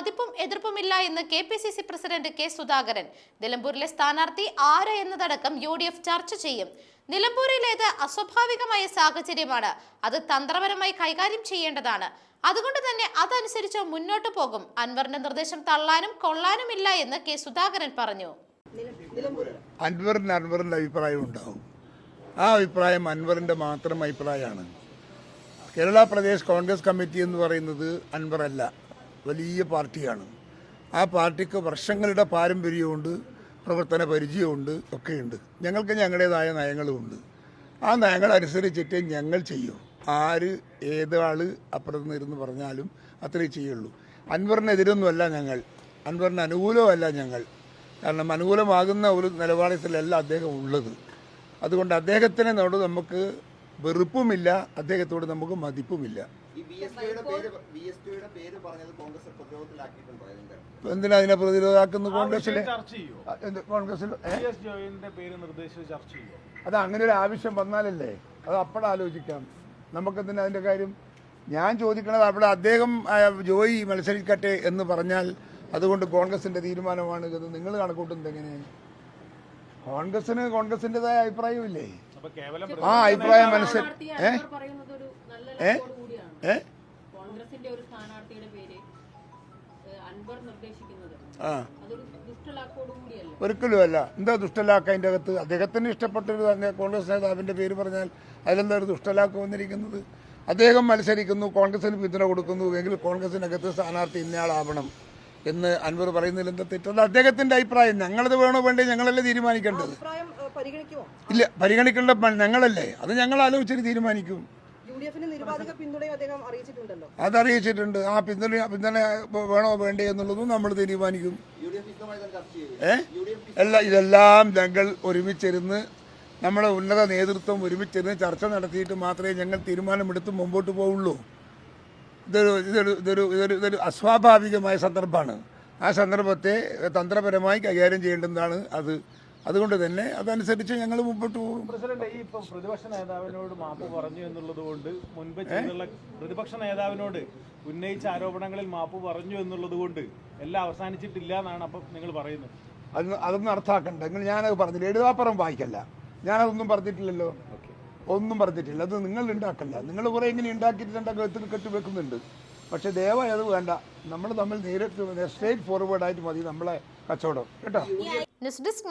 മതിപ്പും എതിർപ്പുമില്ല എന്ന് K P C C president K Sudhakaran. നിലമ്പൂരിലെ സ്ഥാനാർത്ഥി ആര് എന്നതടക്കം യു ഡി എഫ് ചർച്ച ചെയ്യും. നിലമ്പൂരിലേത് അസ്വാഭാവികമായ സാഹചര്യമാണ്. അത് തന്ത്രപരമായി കൈകാര്യം ചെയ്യേണ്ടതാണ്. അതുകൊണ്ട് തന്നെ അതനുസരിച്ച് മുന്നോട്ടു പോകും. അൻവറിന്റെ നിർദ്ദേശം തള്ളാനും കൊള്ളാനുമില്ല എന്ന് കെ സുധാകരൻ പറഞ്ഞു. അൻവറിന് അൻവറിന്റെ അഭിപ്രായം ഉണ്ടാവും. ആ അഭിപ്രായം അൻവറിന്റെ മാത്രം അഭിപ്രായമാണ്. കേരള പ്രദേശ് കോൺഗ്രസ് കമ്മിറ്റി എന്ന് പറയുന്നത് അൻവറല്ല. വലിയ പാർട്ടിയാണ്. ആ പാർട്ടിക്ക് വർഷങ്ങളുടെ പാരമ്പര്യമുണ്ട് പ്രവർത്തന പരിചയമുണ്ട് ഒക്കെയുണ്ട്. ഞങ്ങൾക്ക് ഞങ്ങളുടേതായ നയങ്ങളുമുണ്ട്. ആ നയങ്ങൾ അനുസരിച്ചിട്ട് ഞങ്ങൾ ചെയ്യൂ. ആര് ഏതാൾ അപ്പുറത്ത് നിന്ന് ഇരുന്ന് പറഞ്ഞാലും അത്രേ ചെയ്യുള്ളൂ. അൻവറിനെതിരൊന്നുമല്ല ഞങ്ങൾ. അൻവറിന് അനുകൂലമല്ല ഞങ്ങൾ. കാരണം അനുകൂലമാകുന്ന ഒരു നിലപാടത്തിലല്ല അദ്ദേഹം ഉള്ളത്. അതുകൊണ്ട് അദ്ദേഹത്തിനെ അദ്ദേഹത്തിനോട് നമുക്ക് വെറുപ്പുമില്ല അദ്ദേഹത്തോട് നമുക്ക് മതിപ്പുമില്ല. എന്തിനാ അതിനെ പ്രതിരോധാക്കുന്ന കോൺഗ്രസിലെ കോൺഗ്രസിൽ അത് അങ്ങനെ ഒരു ആവശ്യം വന്നാലല്ലേ? അത് അപ്പോഴാലോചിക്കാം നമുക്കെന്തിനാ അതിന്റെ കാര്യം? ഞാൻ ചോദിക്കണത് അവിടെ അദ്ദേഹം ജോയി മത്സരിക്കട്ടെ എന്ന് പറഞ്ഞാൽ അതുകൊണ്ട് കോൺഗ്രസിന്റെ തീരുമാനമാണ് ഇത് നിങ്ങൾ കണക്കൂട്ടുന്നത് എങ്ങനെയാണ് കോൺഗ്രസിന് കോൺഗ്രസിന്റെതായ അഭിപ്രായമില്ലേ? ആ അഭിപ്രായം മനസ്സിൽ സ്ഥാനാർത്ഥി ഏ? പറയുന്നത് ഒരു നല്ല ഏ? ലക്കോട് കൂടിയാണ് ഏ? കോൺഗ്രസിന്റെ ഒരു സ്ഥാനാർത്ഥിയുടെ പേര് അൻവർ നിർദ്ദേശിക്കുന്നത്. ആ. അതൊരു ദുഷ്ടലാക്കോട് കൂടിയല്ല ഒരിക്കലും അല്ല എന്താ ദുഷ്ടലാക്ക അതിന്റെ അകത്ത്? അദ്ദേഹത്തിന് ഇഷ്ടപ്പെട്ടൊരു തന്നെ കോൺഗ്രസ് നേതാവിന്റെ പേര് പറഞ്ഞാൽ അതിലെന്താ ഒരു ദുഷ്ടലാക്ക വന്നിരിക്കുന്നത്? അദ്ദേഹം മത്സരിക്കുന്നു കോൺഗ്രസിന് പിന്തുണ കൊടുക്കുന്നു എങ്കിൽ കോൺഗ്രസിനകത്ത് സ്ഥാനാർത്ഥി ഇന്നയാളാവണം. എന്ന് അൻവർ പറയുന്നതിൽ എന്താ തെറ്റത് അദ്ദേഹത്തിന്റെ അഭിപ്രായം. ഞങ്ങളത് വേണോ വേണ്ടേ ഞങ്ങളല്ലേ തീരുമാനിക്കേണ്ടത്. അഭിപ്രായം പരിഗണിക്കുമോ ഇല്ല പരിഗണിക്കേണ്ട ഞങ്ങളല്ലേ. അത് ഞങ്ങൾ ആലോചിച്ചിട്ട് തീരുമാനിക്കും. അത് അറിയിച്ചിട്ടുണ്ട് ആ പിന്തുണ പിന്തുണ വേണോ വേണ്ടേ എന്നുള്ളതും നമ്മൾ തീരുമാനിക്കും. ഏ? എല്ലാ അല്ല ഇതെല്ലാം ഞങ്ങൾ ഒരുമിച്ചിരുന്ന് നമ്മുടെ ഉന്നത നേതൃത്വം ഒരുമിച്ചിരുന്ന് ചർച്ച നടത്തിയിട്ട് മാത്രമേ ഞങ്ങൾ തീരുമാനമെടുത്ത് മുമ്പോട്ട് പോവുള്ളൂ. ഇതൊരു ഇതൊരു ഇതൊരു ഇതൊരു ഇതൊരു അസ്വാഭാവികമായ സന്ദർഭമാണ്. ആ സന്ദർഭത്തെ തന്ത്രപരമായി കൈകാര്യം ചെയ്യേണ്ടതാണ് അത്. അതുകൊണ്ട് തന്നെ അതനുസരിച്ച് ഞങ്ങൾ മുമ്പോട്ട് പോകും. പ്രസിഡന്റ് ഈ ഇപ്പം പ്രതിപക്ഷ നേതാവിനോട് മാപ്പ് പറഞ്ഞു എന്നുള്ളത് കൊണ്ട് മുൻപ് ചെയ്തുള്ള പ്രതിപക്ഷ നേതാവിനോട് ഉന്നയിച്ച ആരോപണങ്ങളിൽ മാപ്പ് പറഞ്ഞു എന്നുള്ളത് കൊണ്ട് എല്ലാം അവസാനിച്ചിട്ടില്ല എന്നാണ് അപ്പം നിങ്ങൾ പറയുന്നത്. അത് അതൊന്നും അർത്ഥാക്കണ്ട നിങ്ങൾ ഞാനത് പറഞ്ഞില്ല. എഴുതാപ്പുറം വായിക്കല്ല. ഞാനതൊന്നും പറഞ്ഞിട്ടില്ലല്ലോ. ഒന്നും പറഞ്ഞിട്ടില്ല. അത് നിങ്ങൾ ഉണ്ടാക്കല്ല നിങ്ങൾ കുറെ ഇങ്ങനെ ഉണ്ടാക്കിയിട്ടുണ്ടെങ്കിൽ എത്തി കെട്ടി വെക്കുന്നുണ്ട്. പക്ഷെ ദയവായി അത് വേണ്ട. നമ്മൾ തമ്മിൽ നേരിട്ട് സ്ട്രേറ്റ് ഫോർവേഡ് ആയിട്ട് മതി നമ്മളെ കച്ചവടം. കേട്ടോ? News desk